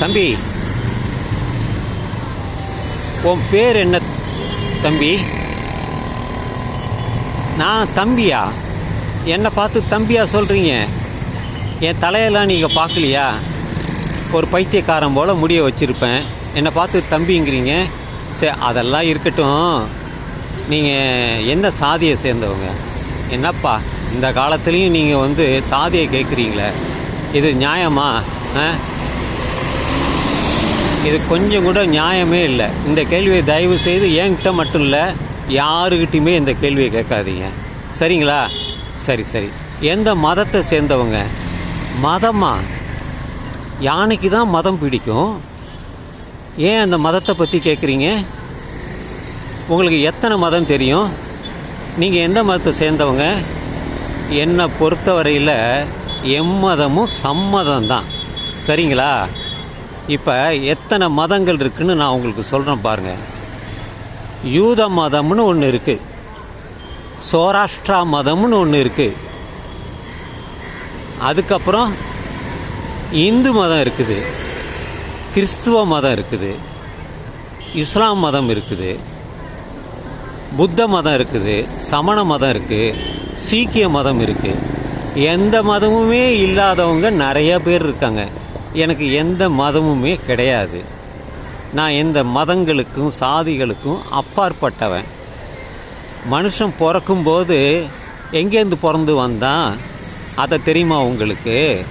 தம்பி. உன் பேர் என்ன தம்பி? நான் தம்பியா? என்னை பார்த்து தம்பியா சொல்கிறீங்க என் தலையெல்லாம் நீங்கள் பார்க்கலையா? ஒரு பைத்தியக்காரன் போல் முடிய வச்சுருப்பேன். என்னை பார்த்து தம்பிங்கிறீங்க? சரி அதெல்லாம் இருக்கட்டும். நீங்கள் எந்த சாதியை சேர்ந்தவங்க? என்னப்பா இந்த காலத்துலேயும் நீங்கள் வந்து சாதியை கேட்குறீங்களே இது நியாயமா? ஆ? இது கொஞ்சம் கூட நியாயமே இல்லை. இந்த கேள்வியை தயவு செய்து என்கிட்ட மட்டும் இல்லை யாருக்கிட்டையுமே இந்த கேள்வியை கேட்காதீங்க. சரிங்களா? சரி சரி. எந்த மதத்தை சேர்ந்தவங்க? மதமா? யானைக்கு தான் மதம் பிடிக்கும்? ஏன் அந்த மதத்தை பற்றி கேட்குறீங்க? உங்களுக்கு எத்தனை மதம் தெரியும்? நீங்கள் எந்த மதத்தை சேர்ந்தவங்க? என்னை பொறுத்தவரையில் எம்மதமும் சம்மதம் தான் சரிங்களா? இப்போ எத்தனை மதங்கள் இருக்குன்னு நான் உங்களுக்கு சொல்கிறேன் பாருங்கள் யூத மதம்னு ஒன்று இருக்குது சோராஷ்டிரா மதம்னு ஒன்று இருக்குது அதுக்கப்புறம் இந்து மதம் இருக்குது. கிறிஸ்துவ மதம் இருக்குது. இஸ்லாம் மதம் இருக்குது. புத்த மதம் இருக்குது. சமண மதம் இருக்குது சீக்கிய மதம் இருக்குது எந்த மதமுமே இல்லாதவங்க நிறைய பேர் இருக்காங்க. எனக்கு எந்த மதமுமே கிடையாது. நான் எந்த மதங்களுக்கும் சாதிகளுக்கும் அப்பாற்பட்டவன். மனுஷன் பிறக்கும்போது எங்கேருந்து பிறந்து வந்தான்? அதை தெரியுமா உங்களுக்கு?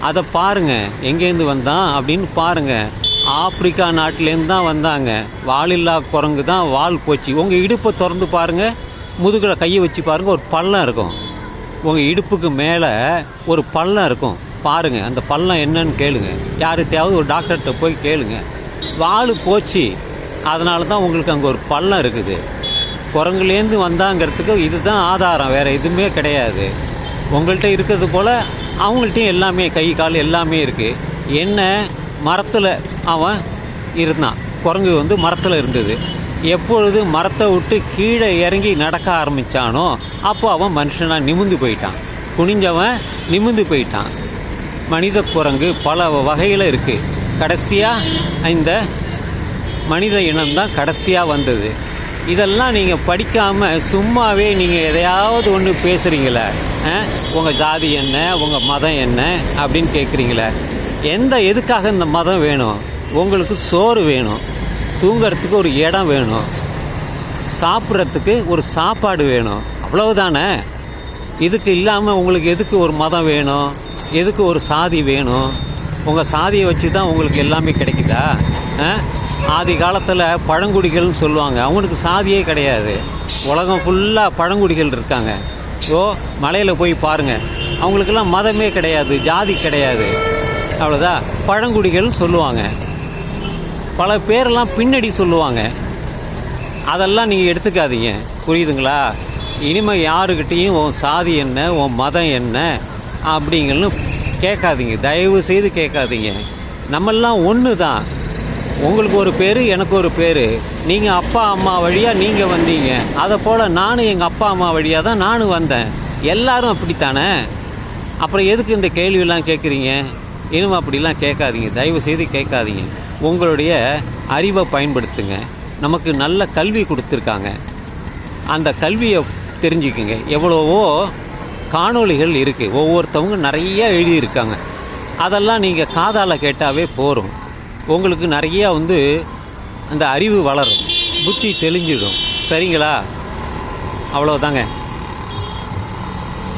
அதை பாருங்கள் எங்கேருந்து வந்தான்? அப்படின்னு பாருங்கள் ஆப்பிரிக்கா நாட்டிலேருந்து தான் வந்தாங்க. வாலில்லா குரங்கு தான் வால் போச்சு. உங்கள் இடுப்பை திறந்து பாருங்கள் முதுகில் கையை வச்சு பாருங்கள் ஒரு பள்ளம் இருக்கும். உங்கள் இடுப்புக்கு மேலே ஒரு பள்ளம் இருக்கும். பாருங்கள் அந்த பள்ளம் என்னன்னு கேளுங்க. யார்கிட்டையாவது ஒரு டாக்டர்கிட்ட போய் கேளுங்க. வால் போச்சு அதனால தான் உங்களுக்கு அங்கே ஒரு பள்ளம் இருக்குது. குரங்குலேருந்து வந்தாங்கிறதுக்கு இதுதான் ஆதாரம் வேறு எதுவுமே கிடையாது. உங்கள்கிட்ட இருக்கிறது போல் அவங்கள்ட்டையும் எல்லாமே கை கால் எல்லாமே இருக்குது என்ன மரத்தில் அவன் இருந்தான். குரங்கு வந்து மரத்தில் இருந்தது. எப்பொழுது மரத்தை விட்டு கீழே இறங்கி நடக்க ஆரம்பித்தானோ அப்போ அவன் மனுஷனாக நிமிந்து போயிட்டான். குனிஞ்சவன் நிமிந்து போயிட்டான். மனித குரங்கு பல வகையில் இருக்குது கடைசியாக இந்த மனித இனம்தான் கடைசியாக வந்தது. இதெல்லாம் நீங்கள் படிக்காமல் சும்மாவே நீங்கள் எதையாவது ஒன்று பேசுகிறீங்களே உங்கள் ஜாதி என்ன உங்கள் மதம் என்ன அப்படின்னு கேட்குறீங்களே எந்த எதுக்காக இந்த மதம் வேணும்? உங்களுக்கு சோறு வேணும் தூங்கிறதுக்கு ஒரு இடம் வேணும் சாப்பிட்றதுக்கு ஒரு சாப்பாடு வேணும் அவ்வளவுதானே? இதுக்கு இல்லாமல் உங்களுக்கு எதுக்கு ஒரு மதம் வேணும்? எதுக்கு ஒரு சாதி வேணும்? உங்கள் சாதியை வச்சு தான் உங்களுக்கு எல்லாமே கிடைக்குதா? ஆதி காலத்தில் பழங்குடிகள்னு சொல்லுவாங்க. அவங்களுக்கு சாதியே கிடையாது. உலகம் ஃபுல்லாக பழங்குடிகள் இருக்காங்க. ஓ மலையில் போய் பாருங்கள் அவங்களுக்கெல்லாம் மதமே கிடையாது ஜாதி கிடையாது. அவ்வளோதான் பழங்குடிகள்னு சொல்லுவாங்க. பல பேரெல்லாம் பின்னாடி சொல்லுவாங்க. அதெல்லாம் நீங்கள் எடுத்துக்காதீங்க. புரியுதுங்களா? இனிமேல் யாருக்கிட்டேயும் உன் சாதி என்ன உன் மதம் என்ன அப்படிங்கன்னு கேட்காதீங்க. தயவு செய்து கேட்காதீங்க. நம்மெல்லாம் ஒன்று தான் உங்களுக்கு ஒரு பேர் எனக்கு ஒரு பேர். நீங்கள் அப்பா அம்மா வழியாக நீங்கள் வந்தீங்க. அதை போல் நானும் எங்கள் அப்பா அம்மா வழியாக தான் நானும் வந்தேன். எல்லாரும் அப்படித்தானே? அப்புறம் எதுக்கு இந்த கேள்வியெல்லாம் கேட்குறீங்க? இனிமே அப்படிலாம் கேட்காதீங்க. தயவு செய்து கேட்காதீங்க. உங்களுடைய அறிவை பயன்படுத்துங்க. நமக்கு நல்ல கல்வி கொடுத்துருக்காங்க. அந்த கல்வியை தெரிஞ்சுக்குங்க. எவ்வளவோ காணொளிகள் இருக்குது ஒவ்வொருத்தவங்க நிறைய எழுதியிருக்காங்க. அதெல்லாம் நீங்கள் காதால் கேட்டாவே போகும் உங்களுக்கு நிறையா வந்து அந்த அறிவு வளரும். புத்தி தெளிஞ்சிடும். சரிங்களா? அவ்வளோதாங்க